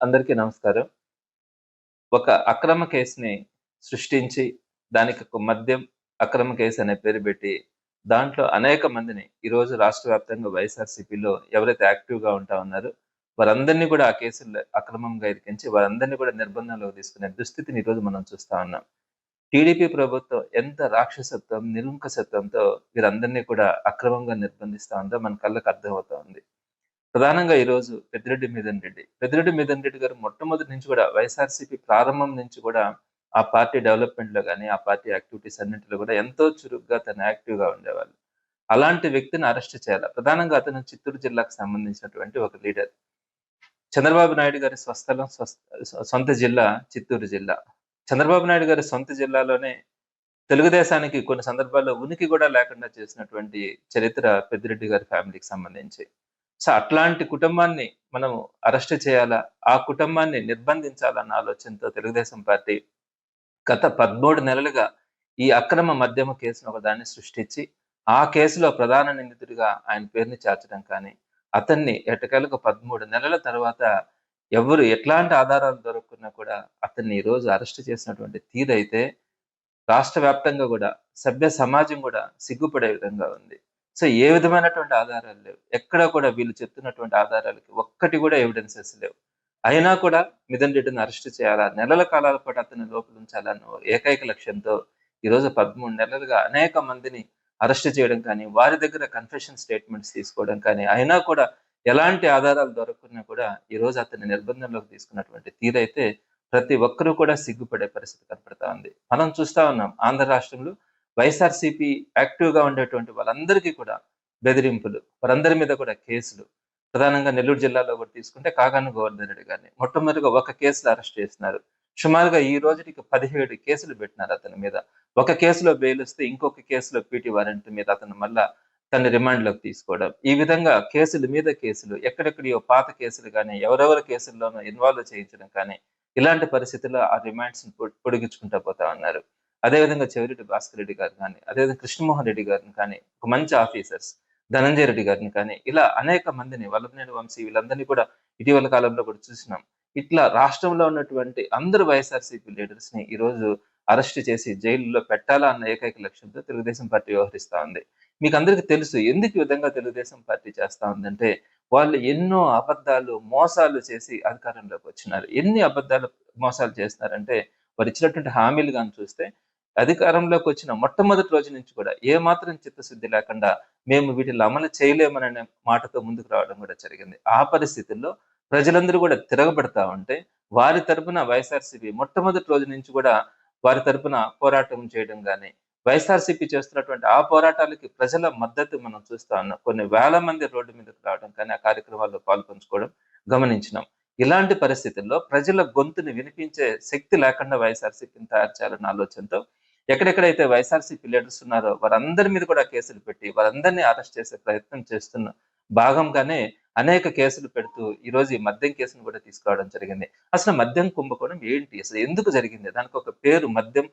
అందరికీ నమస్కారం. ఒక అక్రమ కేసుని సృష్టించి, దానికి ఒక మద్యం అక్రమ కేసు అనే పేరు పెట్టి, దాంట్లో అనేక మందిని ఈరోజు రాష్ట్ర వ్యాప్తంగా వైఎస్ఆర్‌సీపీలో ఎవరైతే యాక్టివ్‌గా ఉంటా ఉన్నారో, వారందరినీ కూడా ఆ కేసుల్లో అక్రమంగా ఇరికించి, వారందరినీ కూడా నిర్బంధంలోకి తీసుకునే దుస్థితిని ఈరోజు మనం చూస్తా ఉన్నాం. టీడీపీ ప్రభుత్వం ఎంత రాక్షసత్వం, నిరంకుశత్వంతో వీరందరినీ కూడా అక్రమంగా నిర్బంధిస్తా ఉందో మన కళ్ళకు అర్థమవుతా ఉంది. ప్రధానంగా ఈరోజు పెద్దిరెడ్డి మిథున్ రెడ్డి. పెద్దిరెడ్డి మిథున్ రెడ్డి గారు మొట్టమొదటి నుంచి కూడా వైఎస్ఆర్‌సీపీ ప్రారంభం నుంచి కూడా ఆ పార్టీ డెవలప్‌మెంట్‌లో గాని, ఆ పార్టీ యాక్టివిటీస్ అన్నింటిలో కూడా ఎంతో చురుగ్గా తను యాక్టివ్‌గా ఉండేవాళ్ళు. అలాంటి వ్యక్తిని అరెస్ట్ చేయాలి ప్రధానంగా అతను చిత్తూరు జిల్లాకు సంబంధించినటువంటి ఒక లీడర్. చంద్రబాబు నాయుడు గారి స్వస్థలం సొంత జిల్లా చిత్తూరు జిల్లా. చంద్రబాబు నాయుడు గారి సొంత జిల్లాలోనే తెలుగుదేశానికి కొన్ని సందర్భాల్లో ఉనికి కూడా లేకుండా చేసినటువంటి చరిత్ర పెద్దిరెడ్డి గారి ఫ్యామిలీకి సంబంధించి. సో, అట్లాంటి కుటుంబాన్ని మనం అరెస్ట్ చేయాలా? ఆ కుటుంబాన్ని నిర్బంధించాలన్న ఆలోచనతో తెలుగుదేశం పార్టీ గత 13 నెలలుగా ఈ అక్రమ మద్యమ కేసును ఒకదాన్ని సృష్టించి, ఆ కేసులో ప్రధాన నిందితుడిగా ఆయన పేరుని చేర్చడం కానీ, అతన్ని ఎటకెలకు పదమూడు నెలల తర్వాత ఎవరు ఎట్లాంటి ఆధారాలు దొరకకున్నా కూడా అతన్ని ఈరోజు అరెస్ట్ చేసినటువంటి తీరైతే రాష్ట్ర వ్యాప్తంగా కూడా సభ్య సమాజం కూడా సిగ్గుపడే విధంగా ఉంది. సో, ఏ విధమైనటువంటి ఆధారాలు లేవు. ఎక్కడ కూడా వీళ్ళు చెప్తున్నటువంటి ఆధారాలకి ఒక్కటి కూడా ఎవిడెన్సెస్ లేవు. అయినా కూడా మిథన్ రెడ్డిని అరెస్ట్ చేయాలా? నెలల కాలాల పాటు అతన్ని లోపల ఉంచాలన్న ఏకైక లక్ష్యంతో ఈరోజు 13 నెలలుగా అనేక మందిని అరెస్ట్ చేయడం కానీ, వారి దగ్గర కన్ఫెషన్ స్టేట్మెంట్స్ తీసుకోవడం కానీ, అయినా కూడా ఎలాంటి ఆధారాలు దొరకకున్నా కూడా ఈరోజు అతన్ని నిర్బంధంలోకి తీసుకున్నటువంటి తీరైతే ప్రతి ఒక్కరూ కూడా సిగ్గుపడే పరిస్థితి కనపడతా ఉంది. మనం చూస్తా ఉన్నాం ఆంధ్ర రాష్ట్రంలో వైఎస్ఆర్‌సీపీ యాక్టివ్‌గా ఉండేటువంటి వాళ్ళందరికీ కూడా బెదిరింపులు, వారందరి మీద కూడా కేసులు. ప్రధానంగా నెల్లూరు జిల్లాలో కూడా తీసుకుంటే కాగాను గోవర్ధన్ రెడ్డి గారిని మొట్టమొదటిగా ఒక కేసులో అరెస్ట్ చేసినారు. సుమారుగా ఈ రోజుటికి 17 కేసులు పెట్టినారు అతని మీద. ఒక కేసులో బెయిల్ వస్తే ఇంకొక కేసులో పీటీ వారెంట్ మీద అతను మళ్ళా తన రిమాండ్‌లోకి తీసుకోవడం. ఈ విధంగా కేసుల మీద కేసులు, ఎక్కడెక్కడియో పాత కేసులు కానీ ఎవరెవరి కేసుల్లోనూ ఇన్వాల్వ్ చేయించడం కానీ, ఇలాంటి పరిస్థితుల్లో ఆ రిమాండ్స్‌ని పొడిగించుకుంటూ పొడిగించుకుంటా పోతా ఉన్నారు. అదేవిధంగా చెవిరెడ్డి భాస్కర్ రెడ్డి గారు కానీ, అదేవిధంగా కృష్ణమోహన్ రెడ్డి గారిని కానీ, ఒక మంచి ఆఫీసర్స్ ధనంజయ రెడ్డి గారిని కానీ, ఇలా అనేక మందిని వల్లభనేని వంశీ వీళ్ళందరినీ కూడా ఇటీవల కాలంలో కూడా చూసినాం. ఇట్లా రాష్ట్రంలో ఉన్నటువంటి అందరు వైఎస్ఆర్‌సీపీ లీడర్స్ని ఈరోజు అరెస్ట్ చేసి జైలులో పెట్టాలా అన్న ఏకైక లక్ష్యంతో తెలుగుదేశం పార్టీ వ్యవహరిస్తా ఉంది. మీకందరికీ తెలుసు ఎందుకు ఈ విధంగా తెలుగుదేశం పార్టీ చేస్తా ఉందంటే, వాళ్ళు ఎన్నో అబద్ధాలు, మోసాలు చేసి అధికారంలోకి వచ్చినారు. ఎన్ని అబద్ధాలు, మోసాలు చేస్తున్నారంటే, వారు ఇచ్చినటువంటి హామీలు కానీ చూస్తే అధికారంలోకి వచ్చిన మొట్టమొదటి రోజు నుంచి కూడా ఏమాత్రం చిత్తశుద్ధి లేకుండా మేము వీటిని అమలు చేయలేమననే మాటతో ముందుకు రావడం కూడా జరిగింది. ఆ పరిస్థితుల్లో ప్రజలందరూ కూడా తిరగబడతా ఉంటే, వారి తరపున వైఎస్ఆర్‌సీపీ మొట్టమొదటి రోజు నుంచి కూడా వారి తరపున పోరాటం చేయడం గాని, వైఎస్ఆర్‌సీపీ చేస్తున్నటువంటి ఆ పోరాటాలకి ప్రజల మద్దతు మనం చూస్తా ఉన్నాం. కొన్ని వేల మంది రోడ్డు మీదకి రావడం కానీ, ఆ కార్యక్రమాల్లో పాల్పంచుకోవడం గమనించినాం. ఇలాంటి పరిస్థితుల్లో ప్రజల గొంతుని వినిపించే శక్తి లేకుండా వైఎస్ఆర్‌సీపీని తయారు చేయాలన్న ఆలోచనతో ఎక్కడెక్కడైతే వైఎస్ఆర్‌సీపీ లీడర్స్ ఉన్నారో వారందరి మీద కూడా కేసులు పెట్టి, వారందరినీ అరెస్ట్ చేసే ప్రయత్నం చేస్తున్న భాగంగానే అనేక కేసులు పెడుతూ ఈరోజు ఈ మద్యం కేసును కూడా తీసుకురావడం జరిగింది. అసలు మద్యం కుంభకోణం ఏంటి? అసలు ఎందుకు జరిగింది? దానికి ఒక పేరు మద్యం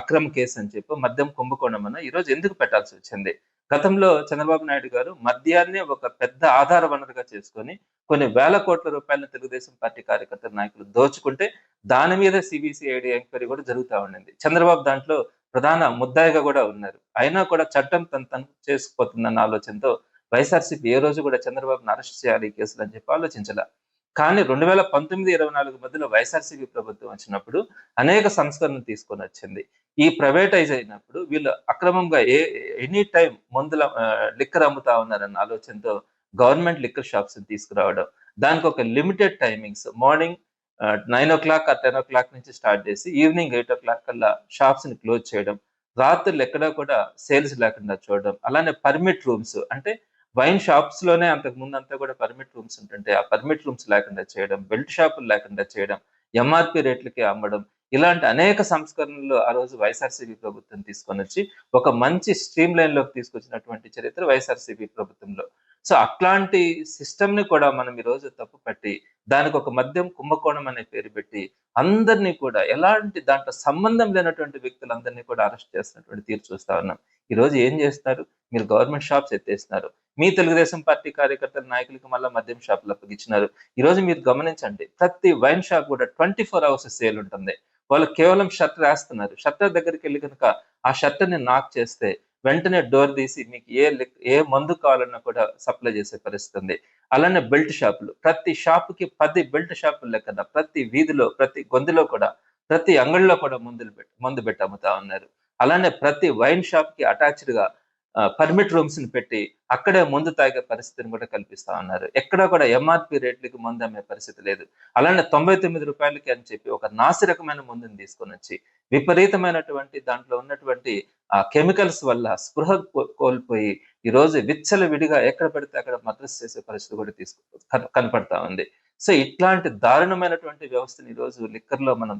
అక్రమ కేసు అని చెప్పి మద్యం కుంభకోణం అని ఈరోజు ఎందుకు పెట్టాల్సి వచ్చింది? గతంలో చంద్రబాబు నాయుడు గారు మద్యాన్ని ఒక పెద్ద ఆధార వనరుగా చేసుకొని కొన్ని వేల కోట్ల రూపాయలను తెలుగుదేశం పార్టీ కార్యకర్తల నాయకులు దోచుకుంటే దాని మీద సిబిసిఐడి ఎంక్వైరీ కూడా జరుగుతా ఉండింది. చంద్రబాబు దాంట్లో ప్రధాన ముద్దాయిగా కూడా ఉన్నారు. అయినా కూడా చట్టం తన తను చేసుకుపోతుందన్న ఆలోచనతో వైఎస్ఆర్‌సీపీ ఏ రోజు కూడా చంద్రబాబుని అరెస్ట్ చేయాలి కేసులు అని చెప్పి ఆలోచించాల కానీ 2019, 24 మధ్యలో వైఎస్ఆర్‌సీపీ ప్రభుత్వం వచ్చినప్పుడు అనేక సంస్కరణలు తీసుకొని వచ్చింది. ఈ ప్రైవేటైజ్ అయినప్పుడు వీళ్ళు అక్రమంగా ఏ ఎనీ టైం మందుల లిక్కర్ అమ్ముతా ఉన్నారన్న ఆలోచనతో గవర్నమెంట్ లిక్కర్ షాప్స్ తీసుకురావడం. దానికి ఒక లిమిటెడ్ టైమింగ్స్ మార్నింగ్ ఆహ్, 9:00 ఆర్ 10:00 నుంచి స్టార్ట్ చేసి ఈవినింగ్ 8:00 కల్లా షాప్స్‌ని క్లోజ్ చేయడం. రాత్రులు ఎక్కడా కూడా సేల్స్ లేకుండా చూడడం. అలానే పర్మిట్ రూమ్స్ అంటే వైన్ షాప్స్లోనే అంతకు ముందు అంతా కూడా పర్మిట్ రూమ్స్ ఉంటుంటే, ఆ పర్మిట్ రూమ్స్ లేకుండా చేయడం, బెల్ట్ షాపులు లేకుండా చేయడం, ఎంఆర్పి రేట్లకే అమ్మడం. ఇలాంటి అనేక సంస్కరణలు ఆ రోజు వైఎస్ఆర్‌సీపీ ప్రభుత్వం తీసుకొని వచ్చి ఒక మంచి స్ట్రీమ్ లైన్‌లోకి తీసుకొచ్చినటువంటి చరిత్ర వైఎస్ఆర్‌సీపీ ప్రభుత్వంలో. సో, అట్లాంటి సిస్టమ్‌ని కూడా మనం ఈరోజు తప్పుపట్టి, దానికి ఒక మద్యం కుంభకోణం అనే పేరు పెట్టి, అందరిని కూడా ఎలాంటి దాంట్లో సంబంధం లేనటువంటి వ్యక్తులందరినీ కూడా అరెస్ట్ చేస్తున్నటువంటి తీరు చూస్తా ఉన్నాం. ఈ రోజు ఏం చేస్తున్నారు మీరు గవర్నమెంట్ షాప్స్ ఎత్తేస్తున్నారు మీ తెలుగుదేశం పార్టీ కార్యకర్తల నాయకులకు మళ్ళీ మద్యం షాపులు అప్పగించినారు ఈ రోజు మీరు గమనించండి ప్రతి వైన్ షాప్ కూడా ట్వంటీ ఫోర్ అవర్స్ సేల్ ఉంటుంది వాళ్ళు కేవలం షట్టర్ వేస్తున్నారు. షట్టర్ దగ్గరికి వెళ్ళి కనుక ఆ షట్టర్ని నాక్ చేస్తే వెంటనే డోర్ తీసి మీకు ఏ ఏ మందు కావాలన్నా కూడా సప్లై చేసే పరిస్థితి ఉంది. అలానే బెల్ట్ షాపులు ప్రతి షాపుకి పది బెల్ట్ షాపులు లెక్కన ప్రతి వీధిలో ప్రతి గొంతులో కూడా ప్రతి అంగడిలో కూడా మందులు పెట్టి మందు పెట్టి అమ్ముతా ఉన్నారు. అలానే ప్రతి వైన్ షాప్కి అటాచ్డ్గా పర్మిట్ రూమ్స్ని పెట్టి అక్కడే మందు తాగే పరిస్థితిని కూడా కల్పిస్తా ఉన్నారు. ఎక్కడా కూడా ఎంఆర్పి రేట్లకి మందు అమ్మే పరిస్థితి లేదు. అలానే తొంభై తొమ్మిది రూపాయలకి అని చెప్పి ఒక నాసి రకమైన మందుని తీసుకొని వచ్చి విపరీతమైనటువంటి దాంట్లో ఉన్నటువంటి ఆ కెమికల్స్ వల్ల స్పృహ కోల్పోయి ఈ రోజు విచ్చల విడిగా ఎక్కడ పడితే అక్కడ మద్రస్ చేసే పరిస్థితి కూడా తీసుకు కనపడతా ఉంది. సో ఇట్లాంటి దారుణమైనటువంటి వ్యవస్థను ఈ రోజు లిక్కర్లో మనం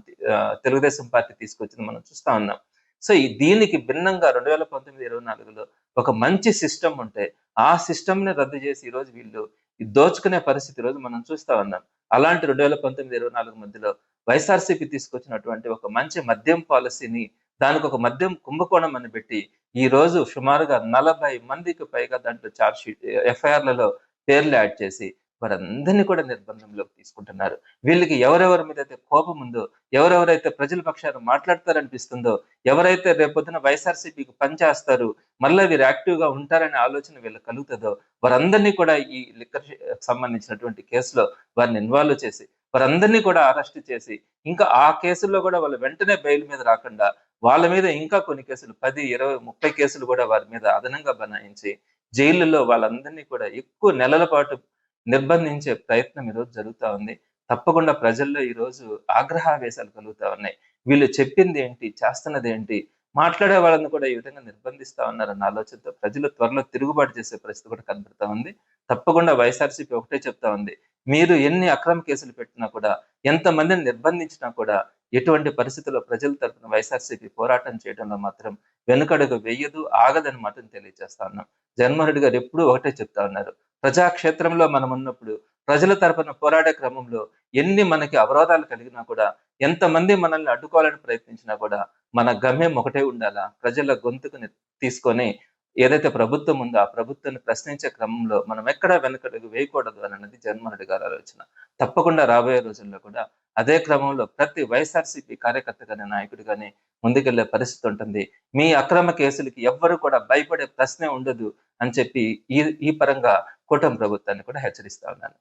తెలుగుదేశం పార్టీ తీసుకొచ్చింది మనం చూస్తా ఉన్నాం. సో ఈ దీనికి భిన్నంగా రెండు వేల పంతొమ్మిది ఇరవై నాలుగులో ఒక మంచి సిస్టమ్ ఉంటే ఆ సిస్టమ్ని రద్దు చేసి ఈ రోజు వీళ్ళు దోచుకునే పరిస్థితి ఈరోజు రోజు మనం చూస్తా ఉన్నాం. అలాంటి రెండు వేల పంతొమ్మిది ఇరవై నాలుగు మధ్యలో వైఎస్ఆర్సీపీ తీసుకొచ్చినటువంటి ఒక మంచి మద్యం పాలసీని దానికి ఒక మద్యం కుంభకోణం అని పెట్టి ఈ రోజు సుమారుగా నలభై మందికి పైగా దాంట్లో చార్జ్ షీట్ ఎఫ్ఐఆర్లలో పేర్లు యాడ్ చేసి వారందరినీ కూడా నిర్బంధంలోకి తీసుకుంటున్నారు. వీళ్ళకి ఎవరెవరి మీద అయితే కోపం ఉందో ఎవరెవరైతే ప్రజల పక్షాన మాట్లాడతారనిపిస్తుందో ఎవరైతే రేపొద్దున వైఎస్ఆర్సీపీకి పనిచేస్తారు మళ్ళీ వీరు యాక్టివ్గా ఉంటారనే ఆలోచన వీళ్ళకి కలుగుతుందో వారందరినీ కూడా ఈ లిక్కర్ సంబంధించినటువంటి కేసులో వారిని ఇన్వాల్వ్ చేసి వారందరినీ కూడా అరెస్ట్ చేసి ఇంకా ఆ కేసుల్లో కూడా వాళ్ళు వెంటనే బెయిల్ మీద రాకుండా వాళ్ళ మీద ఇంకా కొన్ని కేసులు పది ఇరవై ముప్పై కేసులు కూడా వారి మీద అదనంగా బనాయించి జైళ్ళలో వాళ్ళందరినీ కూడా ఎక్కువ నెలల పాటు నిర్బంధించే ప్రయత్నం ఈరోజు జరుగుతా ఉంది. తప్పకుండా ప్రజల్లో ఈ రోజు ఆగ్రహావేశాలు కలుగుతా ఉన్నాయి. వీళ్ళు చెప్పింది ఏంటి చేస్తున్నది ఏంటి మాట్లాడే వాళ్ళని కూడా ఈ విధంగా నిర్బంధిస్తా ఉన్నారన్న ఆలోచనతో ప్రజలు త్వరలో తిరుగుబాటు చేసే పరిస్థితి కూడా కనబడతా ఉంది. తప్పకుండా వైఎస్ఆర్సీపీ ఒకటే చెప్తా ఉంది. మీరు ఎన్ని అక్రమ కేసులు పెట్టినా కూడా ఎంతమందిని నిర్బంధించినా కూడా ఎటువంటి పరిస్థితుల్లో ప్రజల తరపున వైఎస్ఆర్సీపీ పోరాటం చేయడంలో మాత్రం వెనుకడుగు వెయ్యదు ఆగదని మాత్రం తెలియజేస్తా ఉన్నాం. జగన్మోహన్ రెడ్డి గారు ఎప్పుడూ ఒకటే చెప్తా ఉన్నారు. ప్రజాక్షేత్రంలో మనం ఉన్నప్పుడు ప్రజల తరపున పోరాడే క్రమంలో ఎన్ని మనకి అవరోధాలు కలిగినా కూడా ఎంతమంది మనల్ని అడ్డుకోవాలని ప్రయత్నించినా కూడా మన గమ్యం ఒకటే ఉండాలా? ప్రజల గొంతుకుని తీసుకొని ఏదైతే ప్రభుత్వం ఉందో ఆ ప్రభుత్వాన్ని ప్రశ్నించే క్రమంలో మనం ఎక్కడా వెనకడుగు వేయకూడదు అని అన్నది జగన్మోహన్ గారి ఆలోచన. తప్పకుండా రాబోయే రోజుల్లో కూడా అదే క్రమంలో ప్రతి వైఎస్ఆర్సీపీ కార్యకర్త కానీ నాయకుడు కానీ ముందుకెళ్ళే పరిస్థితి ఉంటుంది. మీ అక్రమ కేసులకి ఎవ్వరు కూడా భయపడే ప్రశ్నే ఉండదు అని చెప్పి ఈ ఈ పరంగా కూటమి ప్రభుత్వాన్ని కూడా హెచ్చరిస్తా ఉన్నాను.